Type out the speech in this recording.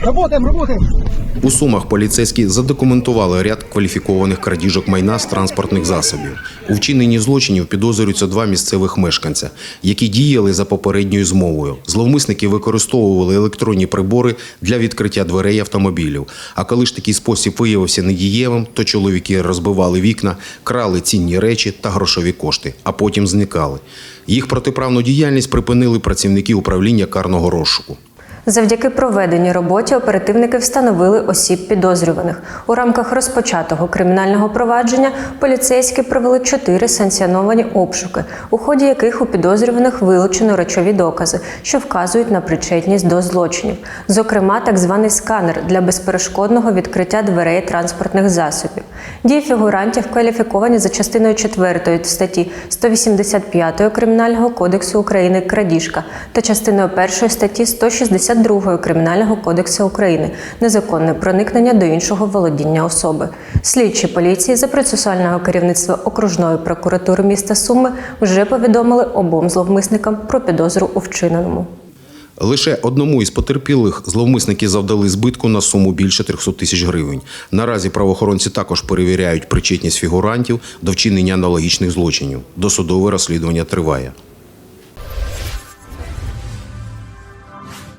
Работаем, работаем. У Сумах поліцейські задокументували ряд кваліфікованих крадіжок майна з транспортних засобів. У вчиненні злочинів підозрюються два місцевих мешканця, які діяли за попередньою змовою. Зловмисники використовували електронні прибори для відкриття дверей автомобілів. А коли ж такий спосіб виявився недієвим, то чоловіки розбивали вікна, крали цінні речі та грошові кошти, а потім зникали. Їх протиправну діяльність припинили працівники управління карного розшуку. Завдяки проведеній роботі оперативники встановили осіб підозрюваних. У рамках розпочатого кримінального провадження поліцейські провели чотири санкціоновані обшуки, у ході яких у підозрюваних вилучено речові докази, що вказують на причетність до злочинів. Зокрема, так званий сканер для безперешкодного відкриття дверей транспортних засобів. Дії фігурантів кваліфіковані за частиною 4 статті 185 Кримінального кодексу України крадіжка та частиною 1 статті 162 Кримінального кодексу України незаконне проникнення до іншого володіння особи. Слідчі поліції за процесуального керівництва окружної прокуратури міста Суми вже повідомили обом зловмисникам про підозру у вчиненому. Лише одному із потерпілих зловмисники завдали збитку на суму більше 300 тисяч гривень. Наразі правоохоронці також перевіряють причетність фігурантів до вчинення аналогічних злочинів. Досудове розслідування триває.